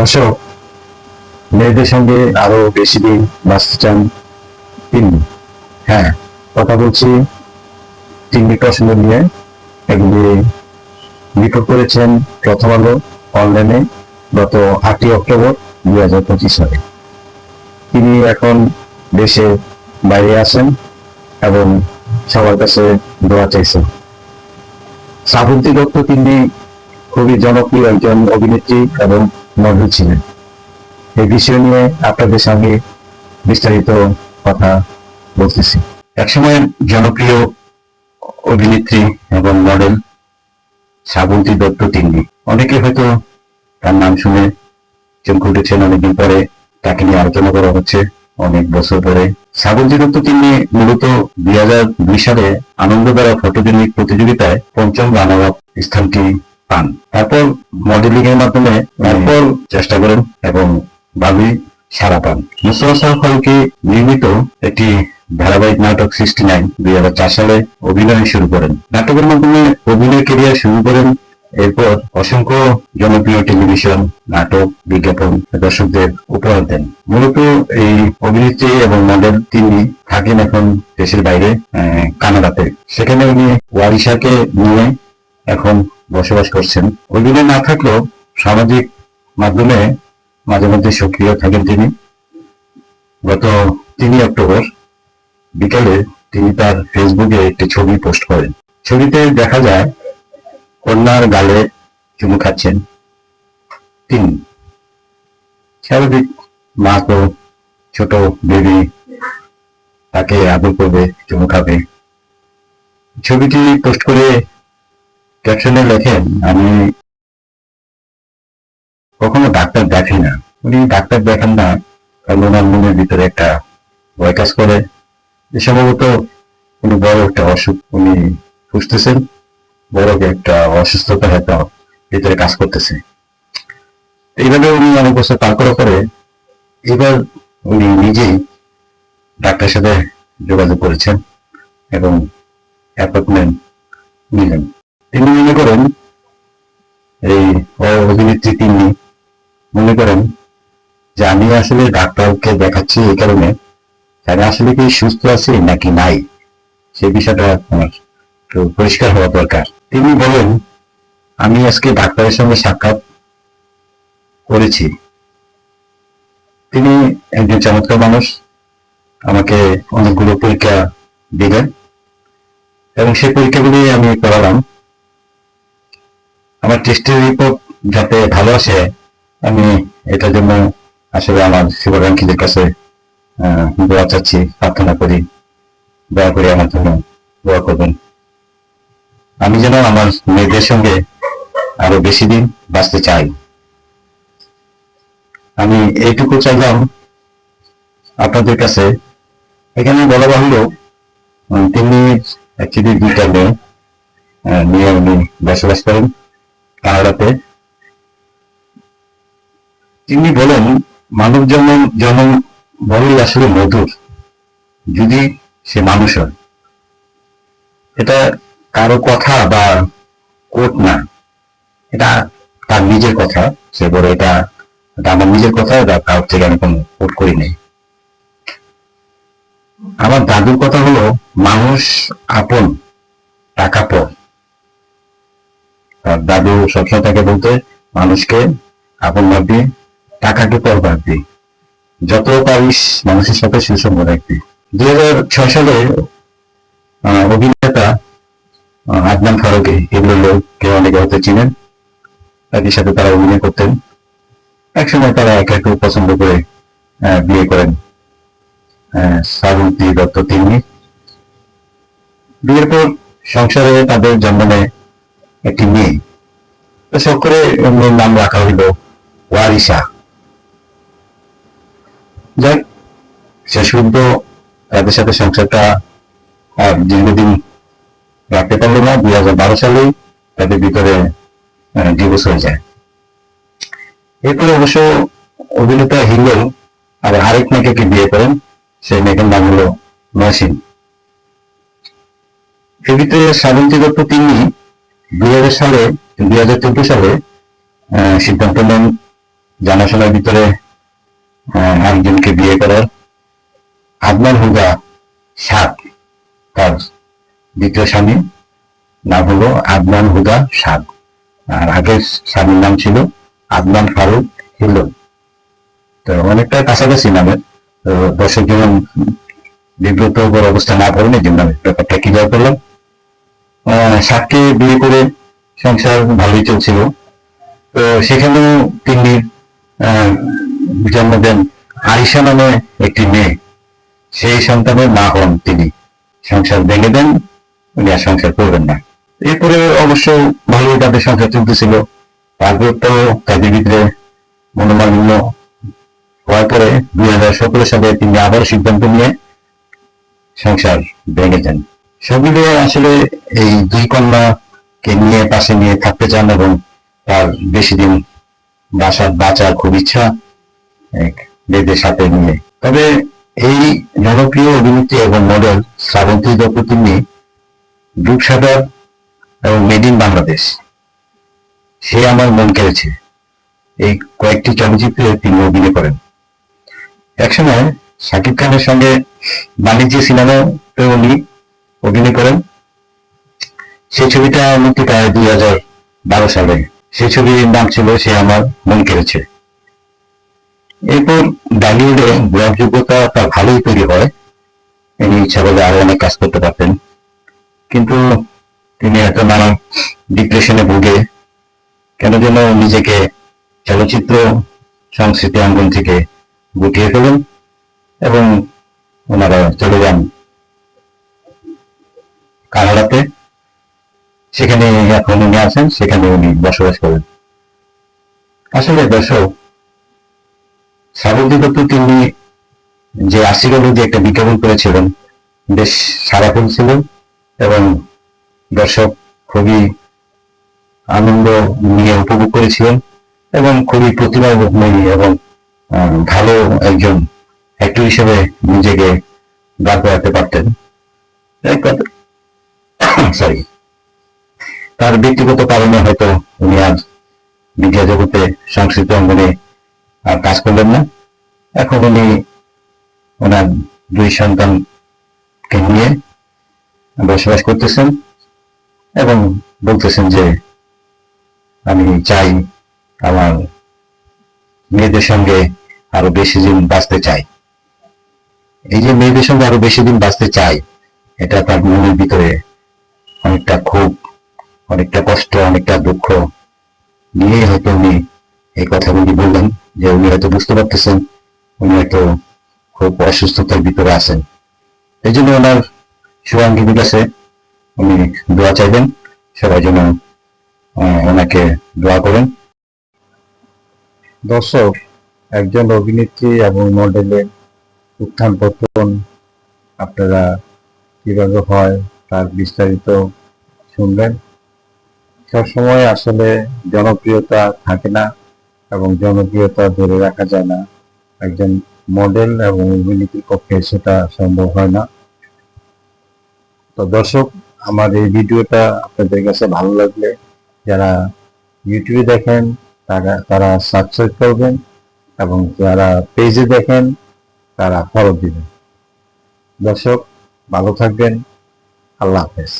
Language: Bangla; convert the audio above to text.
দর্শক মেয়েদের সঙ্গে আরও বেশি দিন বাঁচতে চান তিনি। হ্যাঁ কথা বলছি তিনটি প্রশ্ন নিয়ে। এগুলি রিপোর্ট করেছেন প্রথম আলো অনলাইনে গত আটই অক্টোবর দুই হাজার পঁচিশ সালে। তিনি এখন দেশে বাইরে আছেন এবং সবার কাছে দোয়া চাইছেন। শ্রাবন্তী দত্ত তিনি খুবই জনপ্রিয় একজন অভিনেত্রী এবং মডেল ছিলেন। এই বিষয় নিয়ে আপনাদের সঙ্গে বিস্তারিত কথা বলতেছি। একসময় জনপ্রিয় অভিনেত্রী এবং মডেল শ্রাবন্তী দত্ত তিন্নি। অনেকে হয়তো তার নাম শুনে চমকে উঠেছেন অনেকদিন পরে তাকে নিয়ে আলোচনা করা হচ্ছে, অনেক বছর পরে শ্রাবন্তী দত্ত তিনি মূলত দুই হাজার দুই সালে আনন্দধারা ফটোজেনিক প্রতিযোগিতায় পঞ্চম রানার স্থানটি পান। তারপর মডেলিং এর মাধ্যমে তারপর চেষ্টা করেন এবং ভাবি সারা পান। মুস্তফা ফারুকি নির্মিত একটি ধারাবাহিক নাটক সৃষ্টি নাইন দুই হাজার চার সালে অভিনয় শুরু করেন। নাটকের মাধ্যমে অভিনয় কেরিয়ার শুরু করেন। এরপর অসংখ্য জনপ্রিয় টেলিভিশন, নাটক, বিজ্ঞাপন দর্শকদের উপহার দেন। মূলত এই অভিনেত্রী এবং মডেল তিনি থাকেন এখন দেশের বাইরে কানাডাতে। সেখানে উনি ওয়ারিশাকে নিয়ে এখন বসবাস করছেন। অভিনয় না থাকলেও সামাজিক মাধ্যমে মাঝে মধ্যে সক্রিয় থাকেন তিনি। গত তিনই অক্টোবর বিকালে তিনি তার ফেসবুকে একটি ছবি পোস্ট করেন। ছবিতে দেখা যায়, কন্যার গালে চুমু খাচ্ছেন তিনি। স্বাভাবিক মা তো ছোট বেবি তাকে আদর করবে, চুমু খাবে। ছবিটি পোস্ট করে ক্যাপশনে লেখেন, আমি কখনো ডাক্তার দেখি না। উনি ডাক্তার দেখেন না, কারণ ওনার মনের ভিতরে একটা ভয় কাজ করে। সম্ভবত উনি বড় একটা অসুখ, উনি খুঁজতেছেন, বড় একটা অসুস্থতা হয়তো ভিতরে কাজ করতেছে। এইভাবে উনি অনেক বছর পার করার পরে এবার উনি নিজেই ডাক্তারের সাথে যোগাযোগ করেছেন এবং অ্যাপয়েন্টমেন্ট নিলেন। তিনি মনে করেন, এই অভিনেত্রী তিনি মনে করেন যে আমি আসলে ডাক্তারকে দেখাচ্ছি এই কারণে, আমি আসলে কি সুস্থ আছি নাকি নাই? সেই বিষয়টা আমার পরিষ্কার হওয়া দরকার। তিনি বলেন, আমি আজকে ডাক্তারের সঙ্গে সাক্ষাৎ করেছি। তিনি একজন চমৎকার মানুষ, আমাকে অনেকগুলো পরীক্ষা দিলেন এবং সেই পরীক্ষাগুলি আমি করালাম। আমার টেস্টের রিপোর্ট যাতে ভালো আসে, আমি এটার জন্য আসলে আমার শুভাকাঙ্ক্ষীদের কাছে দোয়া চাচ্ছি, প্রার্থনা করি। দয়া করে আমার জন্য দোয়া করবেন। আমি যেন আমার মেয়েদের সঙ্গে আরও বেশি দিন বাঁচতে চাই। আমি এইটুকু চাইলাম আপনাদের কাছে। এখানে বলা বাহুল্য তিনি অ্যাকচুয়ালি দুইটা মেয়ে নিয়ে উনি বসবাস করেন। কানাডাতে। তিনি বলেন, মানব জন্ম জন্ম বড়ই আসলে মধুর, যদি সে মানুষ হয়। এটা কারও কথা বা কোট না। এটা তার নিজের কথা, সে বলে এটা এটা আমার নিজের কথা, এটা কারোর থেকে আমি কোনো কোট করি নাই। আমার দাদুর কথা হলো, মানুষ আপন, টাকা পর। আর দাদু সবসময় তাকে বলতে মানুষকে আপন ভাববি টাকাকে পর ভাববি যত পারিস মানুষের সাথে সুসম্ভ রাখবি। দুই হাজার ছয় সালে অভিনেতা আদনান ফারুকি এগুলো লোককে অনেকে হয়তো চিনেন। একই সাথে তারা অভিনয় করতেন। একসময় তারা একে একে পছন্দ করে বিয়ে করেন শ্রাবন্তী দত্ত তিন্নি। বিয়ের পর সংসারে তাদের জন্ম নেয় একটি মেয়ে। শখ করে মেয়ের নাম রাখা হইল ওয়ারিসা যাক শেষ পর্যন্ত তাদের সাথে সংসারটা আর দীর্ঘদিন রাখতে পারল না। দুই হাজার বারো সালেই তাদের ভিতরে ডিভোর্স হয়ে যায়। এরপরে অবশ্য অভিনেতা হিরো আর আরেক মেয়েকে বিয়ে করেন? সেই মেয়েটার নাম হলো নসীন এর ভিতরে দত্ত তিনি দুই হাজার সালে, দুই হাজার চোদ্দ সালে সিদ্ধান্ত নেন জানাশোনার ভিতরে একজনকে বিয়ে করার। আদনান হুদা সাত, তার দ্বিতীয় স্বামী, নাম হলো আদনান হুদা সাদ আর আগের স্বামীর নাম ছিল আদনান ফারুক হিলন তো অনেকটা কাছাকাছি নামের তো দর্শক যেমন বিব্রত অবস্থা না করেন আমি ব্যাপারটা ক্লিয়ার করলাম। সাতকে বিয়ে করে সংসার ভালোই চলছিল। তো সেখানেও তিনি জন্ম দেন আরিশা নামে একটি মেয়ে। সেই সন্তানের মা হন তিনি। সংসার ভেঙে দেন, উনি আর সংসার করবেন না। এরপরে অবশ্য ভালোই তাদের সংসার চলতেছিল। তারপর তো তাদের ভিতরে মনোমালিন্য হওয়ার পরে দুই হাজার সতেরো সালে তিনি আবার সিদ্ধান্ত নিয়ে সংসার ভেঙে দেন। মিলিয়ে আসলে এই দুই কন্যাকে নিয়ে, পাশে নিয়ে থাকতে চান এবং তার বেশি দিন বাসার বাঁচার খুব ইচ্ছা মেয়েদের সাথে নিয়ে। তবে এই জনপ্রিয় অভিনেত্রী এবং মডেল শ্রাবন্তী দত্ত তিনি রূপসাগর এবং মেড ইন বাংলাদেশ। সে আমার মন কেড়েছে। এই কয়েকটি চলচ্চিত্রে তিনি অভিনয় করেন। একসময় শাকিব খানের সঙ্গে বাণিজ্য সিনেমাতে উনি অভিনয় করেন। সেই ছবিটা মুক্তি পায় দুই হাজার বারো সালে। সেই ছবির নাম ছিল সে আমার মন কেড়েছে। এরপর বলিউডে গ্রহণযোগ্যতা তার ভালোই তৈরি হয়। তিনি ইচ্ছা করলে আরও অনেক কাজ করতে পারতেন। কিন্তু তিনি এত নানা ডিপ্রেশনে ভুগে, কেন যেন নিজেকে চলচ্চিত্র সংস্কৃতি অঙ্গন থেকে গুটিয়ে ফেলেন এবং ওনারা চলে যান কানাডাতে। সেখানে এখন উনি আছেন, সেখানে উনি বসবাস করেন। আসলে দর্শক, শ্রাবন্তী দত্ত তিনি যে আশিগত যে একটা বিজ্ঞাপন করেছিলেন, বেশ সারা ছিল এবং দর্শক খুবই আনন্দ নিয়ে উপভোগ করেছিলেন এবং খুবই প্রতিভাময়ী এবং ভালো একজন অ্যাক্টর হিসেবে নিজেকে দাঁড় করাতে পারতেন। সরি। তার ব্যক্তিগত কারণে হয়তো উনি আজ মিডিয়া জগতে সংস্কৃত অঙ্গনে আর কাজ করলেন না। এখন উনি ওনার দুই সন্তানকে নিয়ে বসবাস করতেছেন এবং বলতেছেন যে, আমি চাই আমার মেয়েদের সঙ্গে আরও বেশি দিন বাঁচতে চাই। এই যে মেয়েদের সঙ্গে আরও বেশি দিন বাঁচতে চাই, এটা তার মনের ভিতরে অনেকটা ক্ষোভ, অনেকটা কষ্ট, অনেকটা দুঃখ নিয়ে হয়তো উনি এই কথা কথাগুলি বললেন যে উনি হয়তো বুঝতে পারতেছেন, উনি হয়তো খুব অসুস্থতার ভিতরে আছেন। এই জন্য ওনার শুভাঙ্গীর কাছে উনি দোয়া চাইবেন, সবাই যেন ওনাকে দোয়া করেন। দর্শক, একজন অভিনেত্রী এবং মডেলের উত্থান পতন আপনারা কীভাবে হয় তার বিস্তারিত শুনবেন। সবসময় আসলে জনপ্রিয়তা থাকে না এবং জনপ্রিয়তা ধরে রাখা যায় না। একজন মডেল এবং অভিনেত্রীর পক্ষে সেটা সম্ভব হয় না। তো দর্শক, আমার এই ভিডিওটা আপনাদের কাছে ভালো লাগলে যারা ইউটিউবে দেখেন, তারা তারা সাবস্ক্রাইব করবেন এবং যারা পেজে দেখেন, তারা ফলো দিবেন। দর্শক, ভালো থাকবেন। আল্লাহ হাফেজ